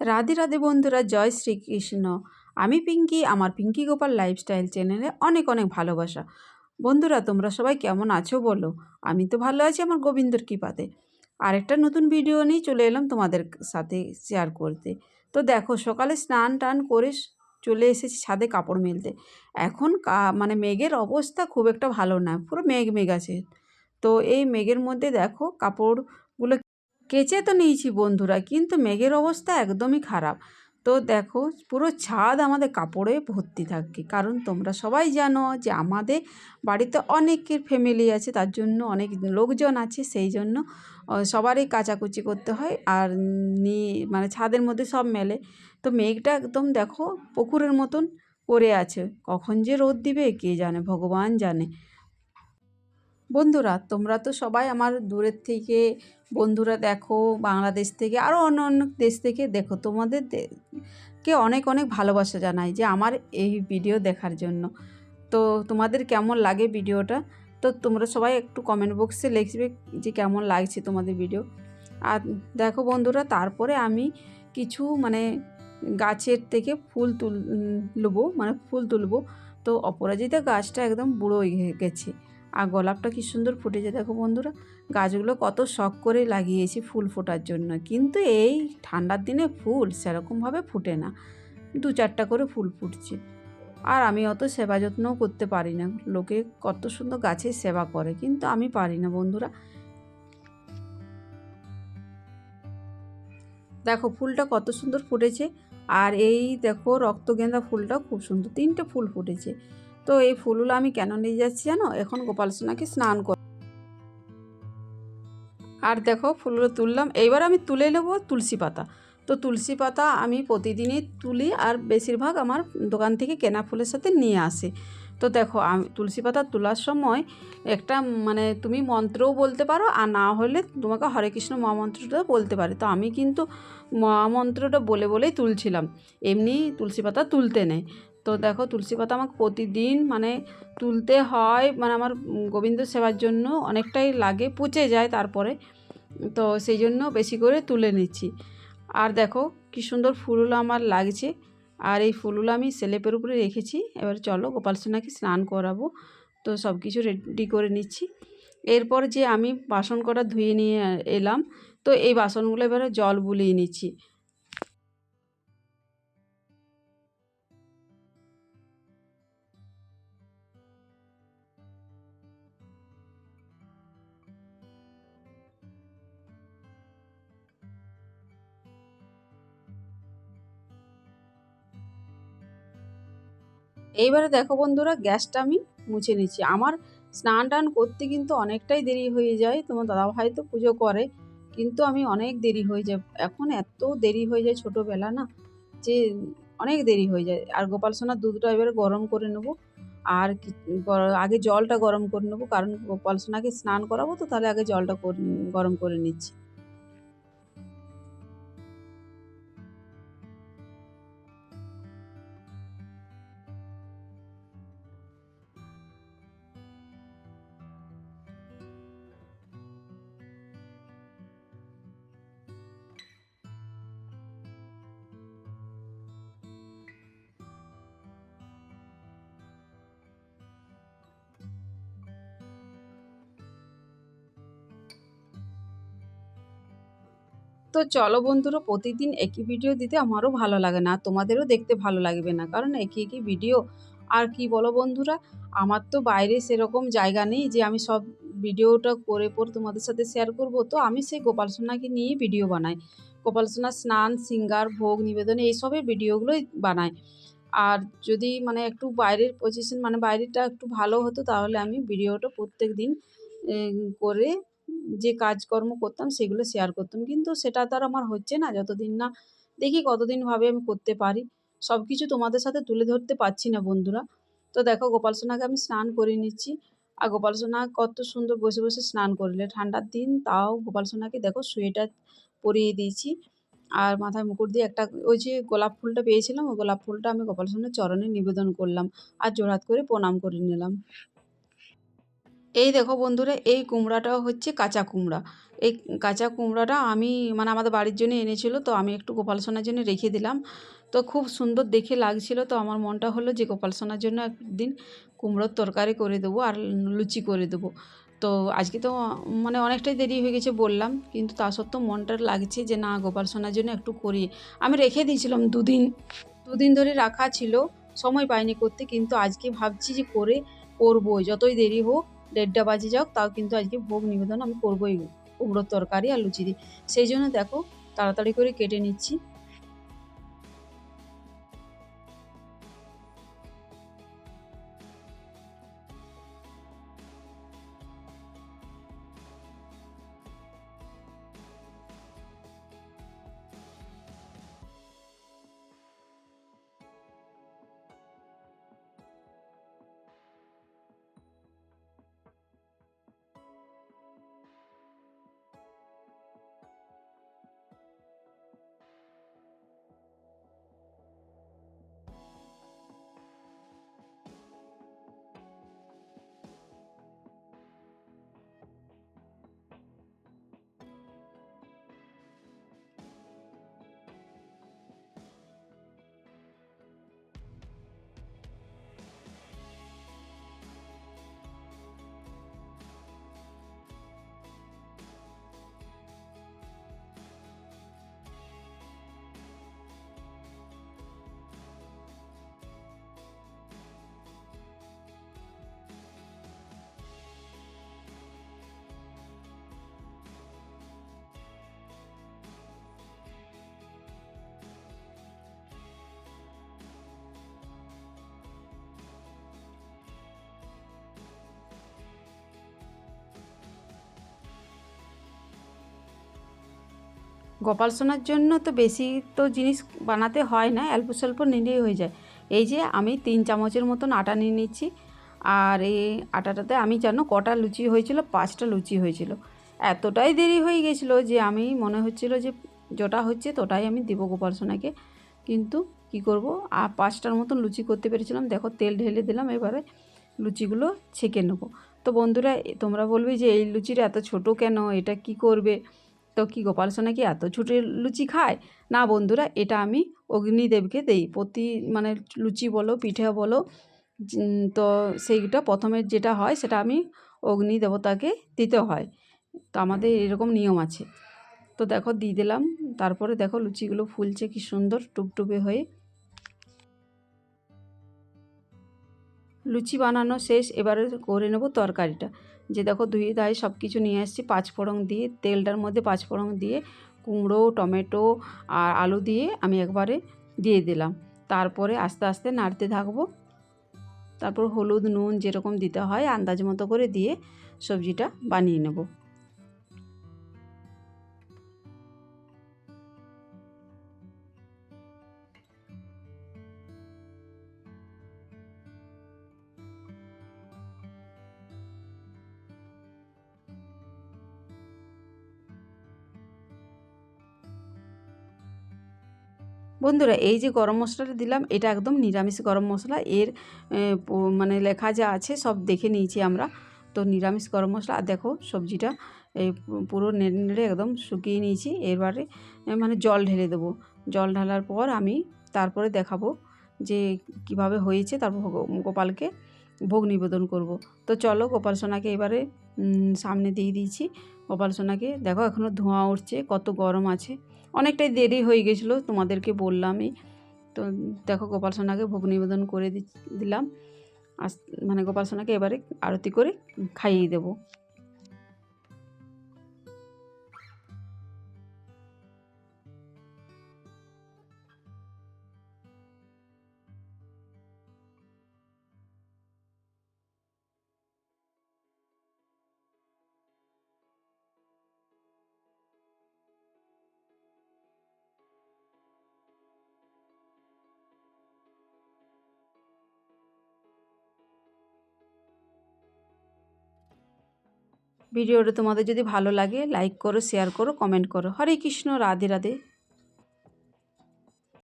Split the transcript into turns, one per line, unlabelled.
রাধে রাধে বন্ধুরা, জয় শ্রীকৃষ্ণ। আমি পিঙ্কি, আমার পিঙ্কি গোপাল লাইফস্টাইল চ্যানেলে অনেক অনেক ভালোবাসা। বন্ধুরা, তোমরা সবাই কেমন আছো বলো? আমি তো ভালো আছি আমার গোবিন্দর কৃপাতে। আরেকটা নতুন ভিডিও নিয়ে চলে এলাম তোমাদের সাথে শেয়ার করতে। তো দেখো, সকালে স্নান টান করে চলে এসেছি ছাদে কাপড় মেলতে। এখন মানে মেঘের অবস্থা খুব একটা ভালো না, পুরো মেঘ মেঘ আছে। তো এই মেঘের মধ্যে দেখো কাপড়গুলো কেচে তো নিয়েছি বন্ধুরা, কিন্তু মেঘের অবস্থা একদমই খারাপ। তো দেখো, পুরো ছাদ আমাদের কাপড়ে ভর্তি থাকে। কারণ তোমরা সবাই জানো যে আমাদের বাড়িতে অনেকের ফ্যামিলি আছে, তার জন্য অনেক লোকজন আছে, সেই জন্য সবারই কাচাকুচি করতে হয় আর নি মানে ছাদের মধ্যে সব মেলে। তো মেঘটা একদম দেখো, পুকুরের মতন করে আছে। কখন যে রোদ দিবে, কে জানে, ভগবান জানে। বন্ধুরা, তোমরা তো সবাই আমার দূরের থেকে বন্ধুরা দেখো, বাংলাদেশ থেকে আরও অন্য অন্য দেশ থেকে দেখো, তোমাদের কে অনেক অনেক ভালোবাসা জানাই যে আমার এই ভিডিও দেখার জন্য। তো তোমাদের কেমন লাগে ভিডিওটা? তো তোমরা সবাই একটু কমেন্ট বক্সে লিখবে যে কেমন লাগছে তোমাদের ভিডিও। আর দেখো বন্ধুরা, তারপরে আমি কিছু মানে গাছের থেকে ফুল তুলবো মানে ফুল তুলবো। তো অপরাজিতা গাছটা একদম বুড়ো হয়ে গেছে। আর গোলাপটা কি সুন্দর ফুটেছে দেখো বন্ধুরা। গাছগুলো কত শখ করে লাগিয়েছি ফুল ফোটার জন্য। কিন্তু এই ঠান্ডার দিনে ফুল সেরকমভাবে ফুটে না। দু চারটা করে ফুল ফুটছে। আর আমি অত সেবা যত্নও করতে পারি না। লোকে কত সুন্দর গাছের সেবা করে, কিন্তু আমি পারি না বন্ধুরা। দেখো ফুলটা কত সুন্দর ফুটেছে। আর এই দেখো রক্তগেঁদা ফুলটা খুব সুন্দর। তিনটে ফুল ফুটেছে। তো এই ফুলগুলো আমি কেন নিয়ে যাচ্ছি জানো? এখন গোপাল সোনাকে স্নান কর আর দেখো ফুলগুলো তুললাম। এইবার আমি তুলে নেব তুলসী পাতা। তো তুলসী পাতা আমি প্রতিদিনই তুলি আর বেশিরভাগ আমার দোকান থেকে কেনা ফুলের সাথে নিয়ে আসে। তো দেখো, আমি তুলসী পাতা তোলার সময় একটা মানে তুমি মন্ত্রও বলতে পারো, আর না হলে তোমাকে হরে কৃষ্ণ মহামন্ত্রটা বলতে পারে। তো আমি কিন্তু মহামন্ত্রটা বলে বলেই তুলছিলাম। এমনি তুলসী পাতা তুলতে নেই। তো দেখো তুলসী পাতা আমাকে প্রতিদিন মানে তুলতে হয় মানে আমার গোবিন্দ সেবার জন্য অনেকটাই লাগে পচে যায় তারপরে। তো সেই জন্য বেশি করে তুলে নিচ্ছি। আর দেখো কী সুন্দর ফুলগুলো আমার লাগছে। আর এই ফুলগুলো আমি সেলেপের উপরে রেখেছি। এবার চলো গোপাল সোনাকে স্নান করাবো। তো সব কিছু রেডি করে নিচ্ছি। এরপর যে আমি বাসন কটা ধুয়ে নিয়ে এলাম তো এই বাসনগুলো এবারে জল বুলিয়ে নিচ্ছি। এইবারে দেখো বন্ধুরা, গ্যাসটা আমি মুছে নিচ্ছি। আমার স্নান টান করতে কিন্তু অনেকটাই দেরি হয়ে যায়, তোমার দাদাভাই তো পুজো করে, কিন্তু আমি অনেক দেরি হয়ে যায়। এখন এত দেরি হয়ে যায় ছোটোবেলা না, যে অনেক দেরি হয়ে যায়। আর গোপাল সোনার দুধটা এবারে গরম করে নেব, আর আগে জলটা গরম করে নেব, কারণ গোপাল সোনাকে স্নান করাবো তো, তাহলে আগে জলটা গরম করে নিচ্ছি। তো চলো বন্ধুরা, প্রতিদিন একই ভিডিও দিতে আমারও ভালো লাগে না তোমাদেরও দেখতে ভালো লাগবে না। কারণ একই একই ভিডিও আর কি বলো বন্ধুরা? আমার তো বাইরে সেরকম জায়গা নেই যে আমি সব ভিডিওটা করে পর তোমাদের সাথে শেয়ার করব। তো আমি সেই গোপাল সোনাকে নিয়ে ভিডিও বানাই। গোপাল সোনার স্নান, সিঙ্গার, ভোগ, নিবেদন এইসবের ভিডিওগুলোই বানাই। আর যদি মানে একটু বাইরের পজিশন মানে বাইরেটা একটু ভালো হতো, তাহলে আমি ভিডিওটা প্রত্যেক দিন করে যে কাজকর্ম করতাম সেগুলো শেয়ার করতাম। কিন্তু সেটা তো আর আমার হচ্ছে না, যতদিন না দেখি কতদিন ভাবে আমি করতে পারি। সব কিছু তোমাদের সাথে তুলে ধরতে পারছি না বন্ধুরা। তো দেখো গোপাল সোনাকে আমি স্নান করে নিচ্ছি। আর গোপাল সোনা কত সুন্দর বসে বসে স্নান করলে। ঠান্ডার দিন তাও গোপাল সোনাকে দেখো সোয়েটার পরিয়ে দিয়েছি। আর মাথায় মুকুট দিয়ে একটা ওই যে গোলাপ ফুলটা পেয়েছিলাম, ওই গোলাপ ফুলটা আমি গোপাল সোনার চরণে নিবেদন করলাম। আর জোড়হাত করে প্রণাম করে নিলাম। এই দেখো বন্ধুরা, এই কুমড়াটাও হচ্ছে কাঁচা কুমড়া। এই কাঁচা কুমড়োটা আমি মানে আমাদের বাড়ির জন্য এনেছিল, তো আমি একটু গোপাল সোনার জন্য রেখে দিলাম। তো খুব সুন্দর দেখে লাগছিল, তো আমার মনটা হলো যে গোপাল সোনার জন্য একদিন কুমড়োর তরকারি করে দেবো আর লুচি করে দেবো। তো আজকে তো মানে অনেকটাই দেরি হয়ে গেছে বললাম, কিন্তু তা সত্ত্বেও মনটা লাগছে যে না, গোপাল সোনার জন্য একটু করি। আমি রেখে দিয়েছিলাম দুদিন দুদিন ধরে রাখা ছিল, সময় পাইনি করতে, কিন্তু আজকে ভাবছি যে করে করব যতই দেরি হোক। দেড়টা বাজে যাক, তাও কিন্তু আজকে ভোগ নিবেদন আমি করবোই কুমড়োর তরকারি আর লুচি দিয়ে সেই জন্য দেখো, তাড়াতাড়ি করে কেটে নিচ্ছি। গোপাল সোনার জন্য তো বেশি তো জিনিস বানাতে হয় না, অল্প স্বল্প নিলেই হয়ে যায়। এই যে আমি তিন চামচের মতন আটা নিয়ে নিচ্ছি, আর এই আটাটাতে আমি জানো কটা লুচি হয়েছিল, পাঁচটা লুচি হয়েছিল। এতটাই দেরি হয়ে গেছিল যে আমি মনে হচ্ছিল যে যেটা হচ্ছে তোটাই আমি দেবো গোপাল সোনাকে। কিন্তু কি করব, আর পাঁচটার মতন লুচি করতে পেরেছিলাম। দেখো তেল ঢেলে দিলাম, এবারে লুচিগুলো ছেঁকে নেব। তো বন্ধুরা, তোমরা বলবে যে এই লুচিটা এত ছোট কেন? এটা কি করবে? তো কি গোপাল সোনা কি এত ছোটো লুচি খায়? না বন্ধুরা, এটা আমি অগ্নিদেবকে দেই। প্রতি মানে লুচি বলো, পিঠে বলো তো সেইটা প্রথমে যেটা হয় সেটা আমি অগ্নি দেবতাকে দিতে হয়। তো আমাদের এরকম নিয়ম আছে। তো দেখো, দিয়ে দিলাম। তারপরে দেখো, লুচিগুলো ফুলছে কি সুন্দর, টুপটুপে হয়ে। লুচি বানানো শেষ, এবারে করে নেব তরকারিটা। যে দেখো ধুয়ে দায় সব কিছু নিয়ে আসছি পাঁচফোড়ন দিয়ে, তেলটার মধ্যে পাঁচফোড়ন দিয়ে, কুমড়ো, টমেটো আর আলু দিয়ে আমি একবারে দিয়ে দিলাম। তারপরে আস্তে আস্তে নাড়তে থাকব। তারপর হলুদ, নুন যেরকম দিতে হয়, আন্দাজ মতো করে দিয়ে সবজিটা বানিয়ে নেব। বন্ধুরা, এই যে গরম মশলাটা দিলাম, এটা একদম নিরামিষ গরম মশলা। এর মানে লেখা যা আছে সব দেখে নিয়েছি আমরা। তো নিরামিষ গরম মশলা, আর দেখো সবজিটা পুরো নেড়ে নেড়ে একদম শুকিয়ে নিয়েছি। এবারে মানে জল ঢেলে দেবো। জল ঢালার পর আমি তারপরে দেখাবো যে কীভাবে হয়েছে। তারপর গোপালকে ভোগ নিবেদন করব। তো চলো গোপাল সোনাকে এবারে সামনে দিয়ে দিয়েছি। গোপাল সোনাকে, দেখো এখনও ধোঁয়া উঠছে, কত গরম আছে। অনেকটাই দেরি হয়ে গেছিল, তোমাদেরকে বললামই। তো দেখো, গোপাল সোনাকে ভোগ নিবেদন করে দিলাম। আস মানে গোপাল সোনাকে এবারে আরতি করে খাইয়ে দেবো। ভিডিওটা তোমাদের যদি ভালো লাগে লাইক করো শেয়ার করো কমেন্ট করো। হরে কৃষ্ণ, রাধে রাধে।